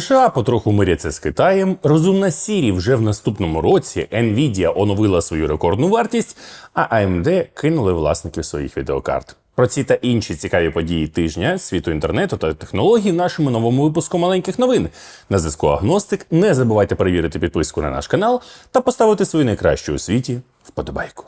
США потроху миряться з Китаєм. Розумна Сірі вже в наступному році. Nvidia оновила свою рекордну вартість, а AMD кинули власників своїх відеокарт. Про ці та інші цікаві події тижня світу інтернету та технологій в нашому новому випуску маленьких новин. На зв'язку Агностик. Не забувайте перевірити підписку на наш канал та поставити свою найкращу у світі вподобайку.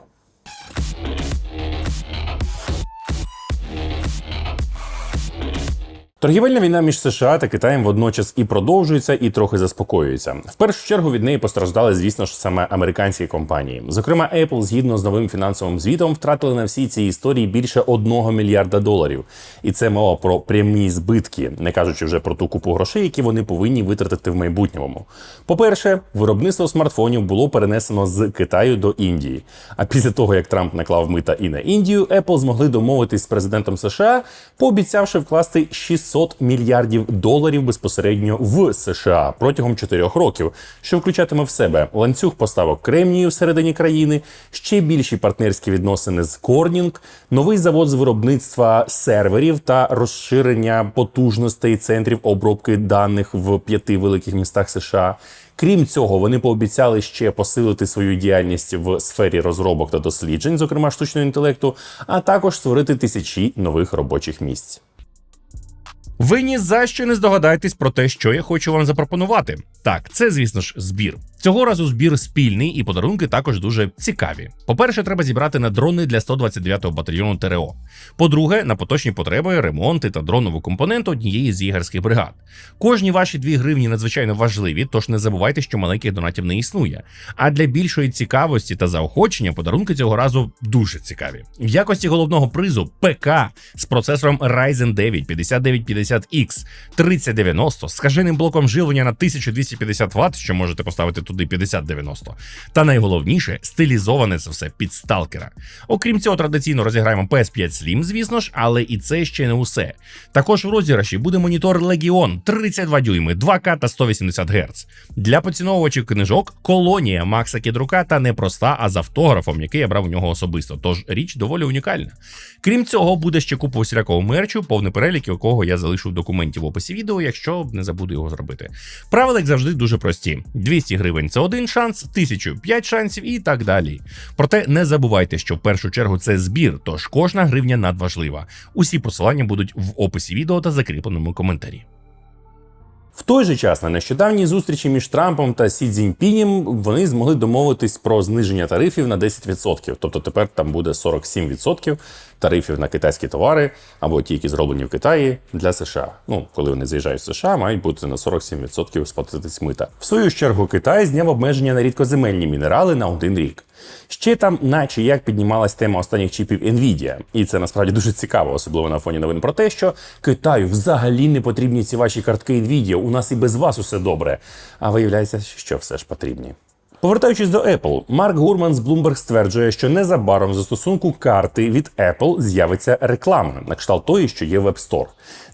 Торгівельна війна між США та Китаєм водночас і продовжується, і трохи заспокоюється. В першу чергу від неї постраждали, звісно ж, саме американські компанії. Зокрема, Apple, згідно з новим фінансовим звітом, втратили на всій цій історії більше одного мільярда доларів. І це мова про прямі збитки, не кажучи вже про ту купу грошей, які вони повинні витратити в майбутньому. По-перше, виробництво смартфонів було перенесено з Китаю до Індії. А після того, як Трамп наклав мита і на Індію, Apple змогли домовитись з президентом США, пообіцявши вкласти 600 мільярдів доларів безпосередньо в США протягом 4 років, що включатиме в себе ланцюг поставок кремнію всередині країни, ще більші партнерські відносини з Корнінг, новий завод з виробництва серверів та розширення потужностей центрів обробки даних в п'яти великих містах США. Крім цього, вони пообіцяли ще посилити свою діяльність в сфері розробок та досліджень, зокрема штучного інтелекту, а також створити тисячі нових робочих місць. Ви ні за що не здогадаєтесь про те, що я хочу вам запропонувати. Так, це, звісно ж, збір. Цього разу збір спільний і подарунки також дуже цікаві. По-перше, треба зібрати на дрони для 129-го батальйону ТРО. По-друге, на поточні потреби, ремонти та дронову компоненту однієї з ігерських бригад. Кожні ваші 2 гривні надзвичайно важливі, тож не забувайте, що маленьких донатів не існує. А для більшої цікавості та заохочення подарунки цього разу дуже цікаві. В якості головного призу ПК з процесором Ryzen 9 5950X 3090 з скаженим блоком живлення на 1250 Вт, що можете поставити туди 5090. Та найголовніше стилізоване це все під сталкера. Окрім цього, традиційно розіграємо PS5 Slim, звісно ж, але і це ще не усе. Також в розіграші буде монітор Legion 32 дюйми, 2К та 180 Гц. Для поціновувачів книжок колонія Макса Кідрука та не проста, а з автографом, який я брав у нього особисто. Тож річ доволі унікальна. Крім цього, буде ще купа усілякого мерчу, повний перелік, якого я залишу в документі в описі відео, якщо не забуду його зробити. Правила, як завжди, дуже прості: 200 гривень це один шанс, 1000 – 5 шансів і так далі. Проте не забувайте, що в першу чергу це збір, тож кожна гривня надважлива. Усі посилання будуть в описі відео та закріпленому коментарі. В той же час на нещодавній зустрічі між Трампом та Сі Цзіньпінем вони змогли домовитись про зниження тарифів на 10%. Тобто тепер там буде 47% тарифів на китайські товари або ті, які зроблені в Китаї для США. Ну, коли вони заїжджають в США, мають бути на 47% сплатитись мита. В свою чергу Китай зняв обмеження на рідкоземельні мінерали на один рік. Ще там, наче як піднімалась тема останніх чіпів Nvidia. і це насправді дуже цікаво, особливо на фоні новин про те, що Китаю взагалі не потрібні ці ваші картки Nvidia, У нас і без вас усе добре. А виявляється, що все ж потрібні. Повертаючись до Apple, Марк Гурман з Bloomberg стверджує, що незабаром в застосунку карти від Apple з'явиться реклама на кшталт тої, що є в App Store.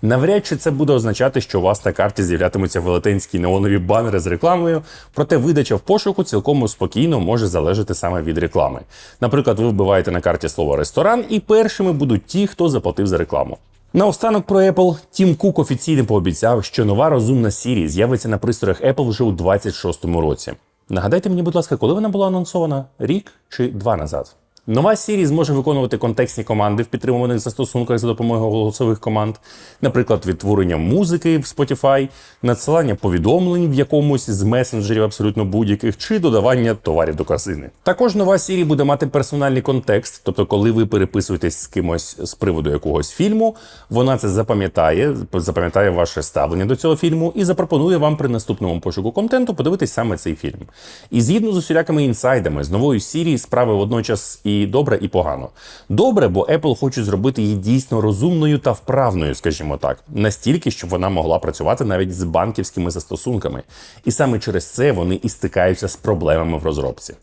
Навряд чи це буде означати, що у вас на карті з'являтимуться велетенські неонові банери з рекламою, проте видача в пошуку цілком спокійно може залежати саме від реклами. Наприклад, ви вбиваєте на карті слово ресторан, і першими будуть ті, хто заплатив за рекламу. Наостанок про Apple Тім Кук офіційно пообіцяв, що нова розумна Siri з'явиться на пристроях Apple вже у 26-му році. Нагадайте мені, будь ласка, коли вона була анонсована? Рік чи два назад? Нова Siri зможе виконувати контекстні команди в підтримуваних застосунках за допомогою голосових команд, наприклад, відтворення музики в Spotify, надсилання повідомлень в якомусь з месенджерів абсолютно будь-яких, чи додавання товарів до корзини. Також нова Siri буде мати персональний контекст, тобто, коли ви переписуєтесь з кимось з приводу якогось фільму, вона це запам'ятає, запам'ятає ваше ставлення до цього фільму і запропонує вам при наступному пошуку контенту подивитись саме цей фільм. І згідно з усілякими інсайдами, з новою Siri справи водночас і і добре, і погано. Добре, бо Apple хоче зробити її дійсно розумною та вправною, скажімо так, настільки, щоб вона могла працювати навіть з банківськими застосунками. І саме через це вони і стикаються з проблемами в розробці.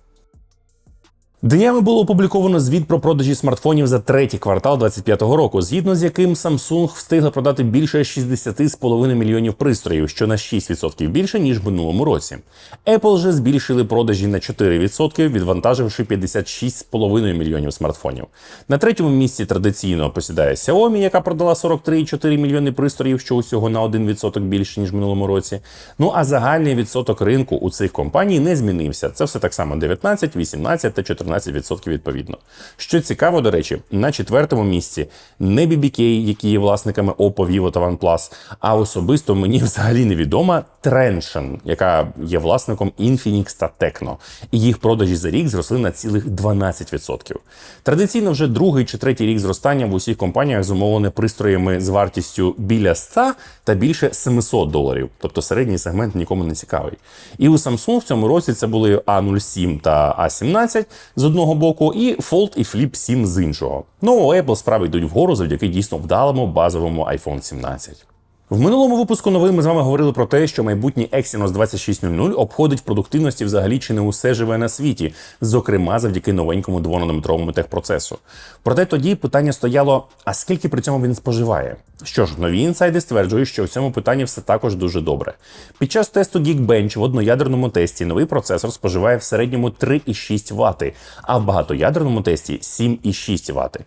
Днями було опубліковано звіт про продажі смартфонів за третій квартал 2025 року, згідно з яким Samsung встигла продати більше 60,5 мільйонів пристроїв, що на 6% більше ніж в минулому році. Apple же збільшили продажі на 4%, відвантаживши 56,5 мільйонів смартфонів. На третьому місці традиційно посідає Xiaomi, яка продала 43,4 мільйони пристроїв, що усього на 1% більше ніж в минулому році. Ну а загальний відсоток ринку у цих компаній не змінився. Це все так само 19, 18 та 14%. 14% відповідно. Що цікаво, до речі, на четвертому місці не BBK, які є власниками Oppo, Vivo та OnePlus, а особисто мені взагалі невідома Transsion, яка є власником Infinix та Tecno. І їх продажі за рік зросли на цілих 12%. Традиційно вже другий чи третій рік зростання в усіх компаніях зумовлене пристроями з вартістю біля 100 та більше 700 доларів. Тобто середній сегмент нікому не цікавий. І у Samsung в цьому році це були A07 та A17 з одного боку, і Fold і Flip 7 з іншого. Ну у Apple справи йдуть вгору завдяки дійсно вдалому базовому iPhone 17. В минулому випуску новин ми з вами говорили про те, що майбутній Exynos 2600 обходить в продуктивності взагалі чи не усе живе на світі, зокрема завдяки новенькому 2-нанометровому техпроцесу. Проте тоді питання стояло: а скільки при цьому він споживає? Що ж, нові інсайди стверджують, що в цьому питанні все також дуже добре. Під час тесту Geekbench в одноядерному тесті новий процесор споживає в середньому 3,6 Вт, а в багатоядерному тесті 7,6 Вт.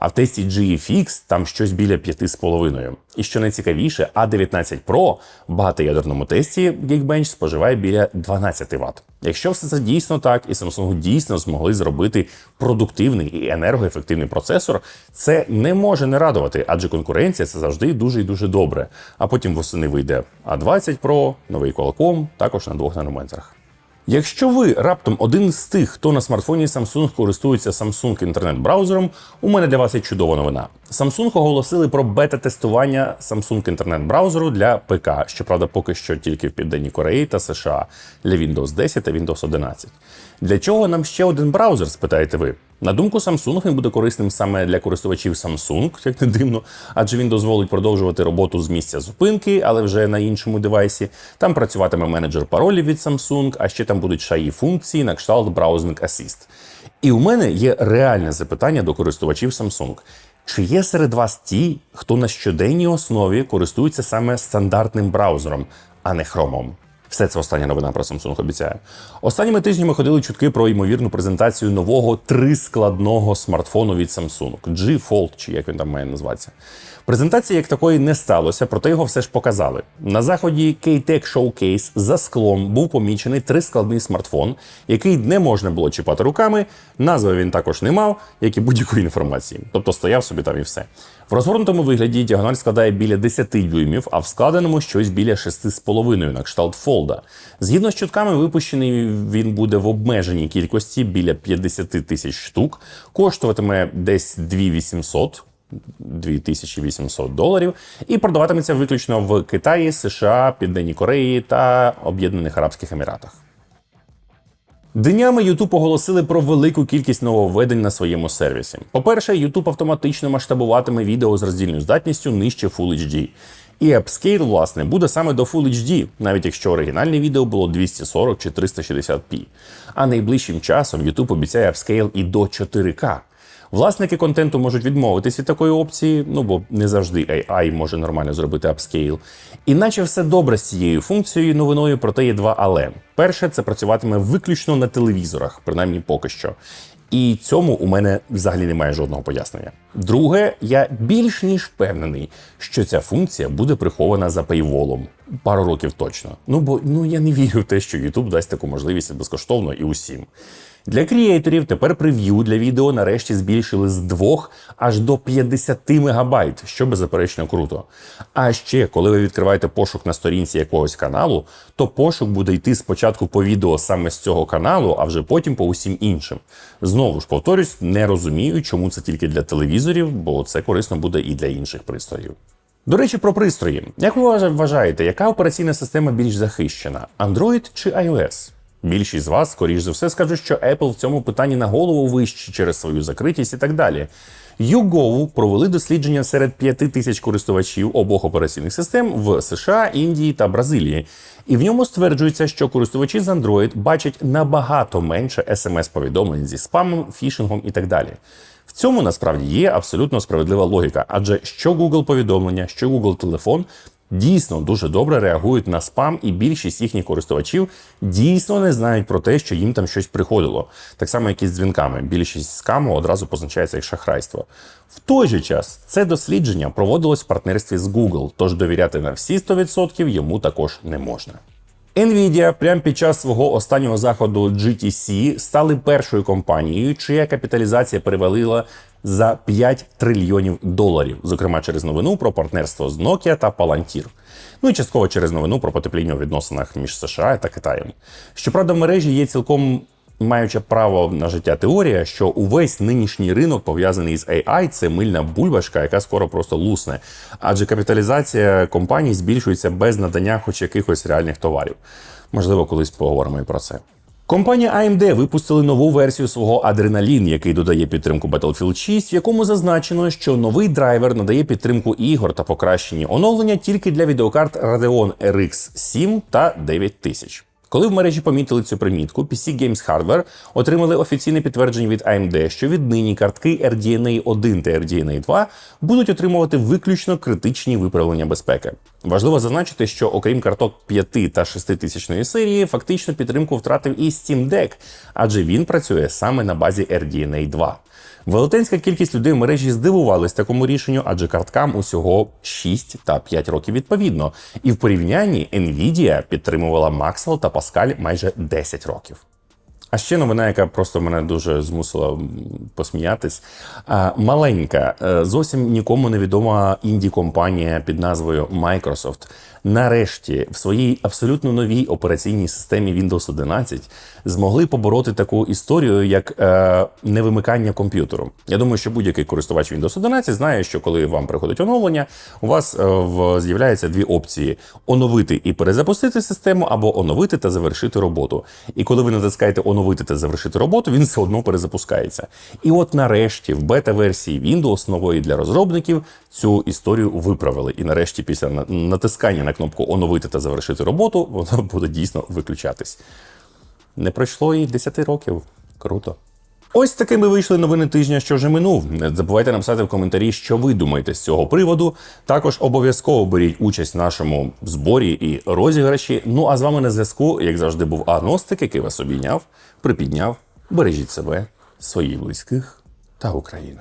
А в тесті GFX там щось біля 5,5. І що найцікавіше, A19 Pro в багатоядерному тесті Geekbench споживає біля 12 Вт. Якщо все це дійсно так, і Samsung дійсно змогли зробити продуктивний і енергоефективний процесор, це не може не радувати, адже конкуренція це завжди дуже і дуже добре. А потім восени вийде A20 Pro, новий Qualcomm, також на двох нанометрах. Якщо ви раптом один з тих, хто на смартфоні Samsung користується Samsung інтернет-браузером, у мене для вас є чудова новина. Samsung оголосили про бета-тестування Samsung інтернет-браузеру для ПК, щоправда, поки що тільки в Південній Кореї та США для Windows 10 та Windows 11. Для чого нам ще один браузер, спитаєте ви? На думку Samsung, він буде корисним саме для користувачів Samsung, як не дивно, адже він дозволить продовжувати роботу з місця зупинки, але вже на іншому девайсі. Там працюватиме менеджер паролів від Samsung, а ще там будуть шаї функції на кшталт Browsing Assist. І у мене є реальне запитання до користувачів Samsung. Чи є серед вас ті, хто на щоденній основі користується саме стандартним браузером, а не хромом? Все це остання новина про Samsung обіцяє. Останніми тижнями ходили чутки про ймовірну презентацію нового трискладного смартфону від Samsung G Fold, чи як він там має назватися. Презентації як такої не сталося, проте його все ж показали. На заході K-Tech Showcase за склом був помічений трискладний смартфон, який не можна було чіпати руками. Назви він також не мав, як і будь-якої інформації. Тобто стояв собі там і все. В розгорнутому вигляді діагональ складає біля 10 дюймів, а в складеному щось біля 6,5 на кшталт фолда. Згідно з чутками, випущений він буде в обмеженій кількості біля 50 тисяч штук, коштуватиме десь 2800 2800 доларів і продаватиметься виключно в Китаї, США, Південній Кореї та Об'єднаних Арабських Еміратах. Днями YouTube оголосили про велику кількість нововведень на своєму сервісі. По-перше, YouTube автоматично масштабуватиме відео з роздільною здатністю нижче Full HD. І апскейл, власне, буде саме до Full HD, навіть якщо оригінальне відео було 240 чи 360p. А найближчим часом YouTube обіцяє апскейл і до 4К. Власники контенту можуть відмовитись від такої опції, ну бо не завжди AI може нормально зробити апскейл. Іначе все добре з цією функцією новиною, проте є два але. Перше, це працюватиме виключно на телевізорах, принаймні поки що. І цьому у мене взагалі немає жодного пояснення. Друге, я більш ніж впевнений, що ця функція буде прихована за пейволом. Пару років точно. Ну бо ну я не вірю в те, що YouTube дасть таку можливість безкоштовно і усім. Для крієйторів тепер прев'ю для відео нарешті збільшили з 2 аж до 50 мегабайт, що беззаперечно круто. А ще, коли ви відкриваєте пошук на сторінці якогось каналу, то пошук буде йти спочатку по відео саме з цього каналу, а вже потім по усім іншим. Знову ж повторюсь, не розумію, чому це тільки для телевізорів, бо це корисно буде і для інших пристроїв. До речі, про пристрої. Як ви вважаєте, яка операційна система більш захищена: Android чи iOS? Більшість з вас, скоріш за все, скажуть, що Apple в цьому питанні на голову вищі через свою закритість і так далі. YouGov провели дослідження серед 5 тисяч користувачів обох операційних систем в США, Індії та Бразилії. І в ньому стверджується, що користувачі з Android бачать набагато менше смс-повідомлень зі спамом, фішингом і так далі. В цьому насправді є абсолютно справедлива логіка, адже що Google повідомлення, що Google телефон дійсно дуже добре реагують на спам, і більшість їхніх користувачів дійсно не знають про те, що їм там щось приходило. Так само, як і з дзвінками. Більшість скаму одразу позначається як шахрайство. В той же час це дослідження проводилось в партнерстві з Google, тож довіряти на всі 100% йому також не можна. Nvidia прямо під час свого останнього заходу GTC стали першою компанією, чия капіталізація перевалила за 5 трильйонів доларів, зокрема через новину про партнерство з Nokia та Palantir. Ну і частково через новину про потепління у відносинах між США та Китаєм. Щоправда, в мережі є цілком маюча право на життя теорія, що увесь нинішній ринок пов'язаний з AI – це мильна бульбашка, яка скоро просто лусне. Адже капіталізація компаній збільшується без надання хоч якихось реальних товарів. Можливо, колись поговоримо і про це. Компанія AMD випустили нову версію свого Adrenalin, який додає підтримку Battlefield 6, в якому зазначено, що новий драйвер надає підтримку ігор та покращені оновлення тільки для відеокарт Radeon RX 7 та 9000. Коли в мережі помітили цю примітку, PC Games Hardware отримали офіційне підтвердження від AMD, що віднині картки RDNA 1 та RDNA 2 будуть отримувати виключно критичні виправлення безпеки. Важливо зазначити, що окрім карток 5 та 6 тисячної серії, фактично підтримку втратив і Steam Deck, адже він працює саме на базі RDNA 2. Велетенська кількість людей в мережі здивувались такому рішенню, адже карткам усього 6 та 5 років відповідно. І в порівнянні Nvidia підтримувала Maxwell та Pascal майже 10 років. А ще новина, яка просто мене дуже змусила посміятись. Маленька, е, зовсім нікому невідома інді-компанія під назвою Microsoft нарешті в своїй абсолютно новій операційній системі Windows 11 змогли побороти таку історію, як е, невимикання комп'ютеру. Я думаю, що будь-який користувач Windows 11 знає, що коли вам приходить оновлення, у вас е, в, з'являються дві опції: оновити і перезапустити систему, або оновити та завершити роботу. І коли ви натискаєте оновити та завершити роботу, він все одно перезапускається. І от нарешті в бета-версії Windows нової для розробників цю історію виправили. І нарешті, після на- натискання на кнопку оновити та завершити роботу, воно буде дійсно виключатись. Не пройшло і 10 років. Круто. Ось такими вийшли новини тижня, що вже минув. Не забувайте написати в коментарі, що ви думаєте з цього приводу. Також обов'язково беріть участь в нашому зборі і розіграші. Ну а з вами на зв'язку, як завжди, був агностик, який вас обійняв, припідняв. Бережіть себе, своїх близьких та Україну.